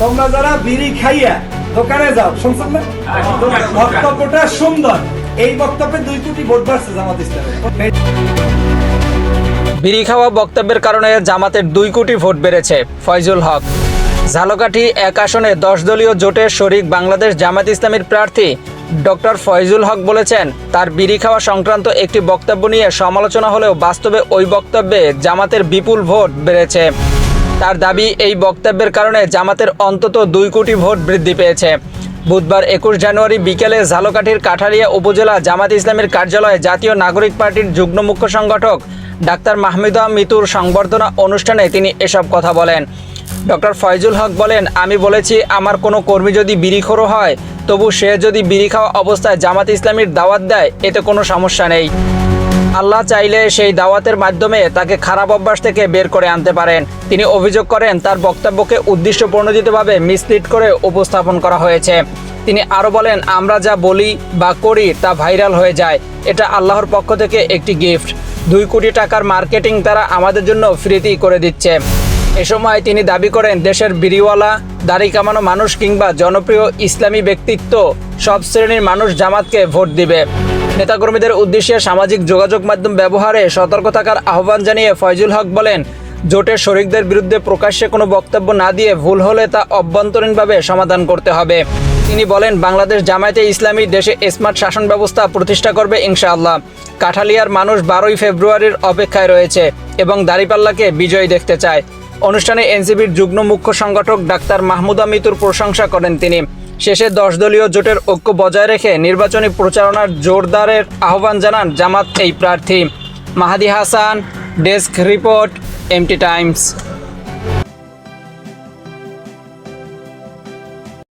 তোমরা যারা বিড়ি খাইয়া দোকানে যাও, শুনছেন না? বক্তব্যটা সুন্দর। এই বক্তব্যে দুই কোটি ভোট বাড়ছে জামাত বিড়ি খাওয়া বক্তব্যের কারণে জামাতের দুই কোটি ভোট বেড়েছে, ফয়জুল হক। ঝালকাঠি এক আসনে দশ দলীয় জোটের শরিক বাংলাদেশ জামাত ইসলামীর প্রার্থী ডক্টর ফয়জুল হক বলেছেন, তার বিড়ি খাওয়া সংক্রান্ত একটি বক্তব্য নিয়ে সমালোচনা হলেও বাস্তবে ওই বক্তব্যে জামাতের বিপুল ভোট বেড়েছে। তার দাবি, এই বক্তব্যের কারণে জামাতের অন্তত দুই কোটি ভোট বৃদ্ধি পেয়েছে। বুধবার একুশ জানুয়ারি বিকেলে ঝালকাঠির কাঠারিয়া উপজেলা জামাত ইসলামের কার্যালয়ে জাতীয় নাগরিক পার্টির যুগ্ম মুখ্য সংগঠক ডাক্তার মাহমুদা মিতুর সংবর্ধনা অনুষ্ঠানে তিনি এসব কথা বলেন। ডক্টর ফয়জুল হক বলেন, আমি বলেছি, আমার কোনো কর্মী যদি বিড়িখোরো হয়, তবু সে যদি বিড়ি খাওয়া অবস্থায় জামাত ইসলামীর দাওয়াত দেয়, এতে কোনো সমস্যা নেই। আল্লাহ চাইলে সেই দাওয়াতের মাধ্যমে তাকে খারাপ অভ্যাস থেকে বের করে আনতে পারেন। তিনি অভিযোগ করেন, তার বক্তব্যকে উদ্দেশ্য প্রণোদিতভাবে মিসলিড করে উপস্থাপন করা হয়েছে। তিনি আরও বলেন, আমরা যা বলি বা করি তা ভাইরাল হয়ে যায়। এটা আল্লাহর পক্ষ থেকে একটি গিফট। দুই কোটি টাকার মার্কেটিং তারা আমাদের জন্য ফ্রিতেই করে দিচ্ছে। এ সময় তিনি দাবি করেন, দেশের বিড়িওয়ালা, দাড়ি কামানো মানুষ কিংবা জনপ্রিয় ইসলামী ব্যক্তিত্ব সব শ্রেণির মানুষ জামাতকে ভোট দিবে। নেতাকর্মীদের উদ্দেশ্যে সামাজিক যোগাযোগ মাধ্যম ব্যবহারে সতর্ক থাকার আহ্বান জানিয়ে ফয়জুল হক বলেন, জোটের শরিকদের বিরুদ্ধে প্রকাশ্যে কোনো বক্তব্য না দিয়ে ভুল হলে তা অভ্যন্তরীণভাবে সমাধান করতে হবে। তিনি বলেন, বাংলাদেশ জামায়াতে ইসলামী দেশে স্মার্ট শাসন ব্যবস্থা প্রতিষ্ঠা করবে ইনশাআল্লাহ। কাঠালিয়ার মানুষ বারোই ফেব্রুয়ারির অপেক্ষায় রয়েছে এবং দাঁড়িপাল্লাকে বিজয়ী দেখতে চায়। অনুষ্ঠানে এনসিবির যুগ্ম মুখ্য সংগঠক ডাক্তার মাহমুদা মিতুর প্রশংসা করেন তিনি। শেষে দশ দলীয় জোটের ঐক্য বজায় রেখে নির্বাচনী প্রচারণার জোরদারের আহ্বান জানান জামাত এই প্রার্থী। Mahadi Hasan, desk report, MT Times.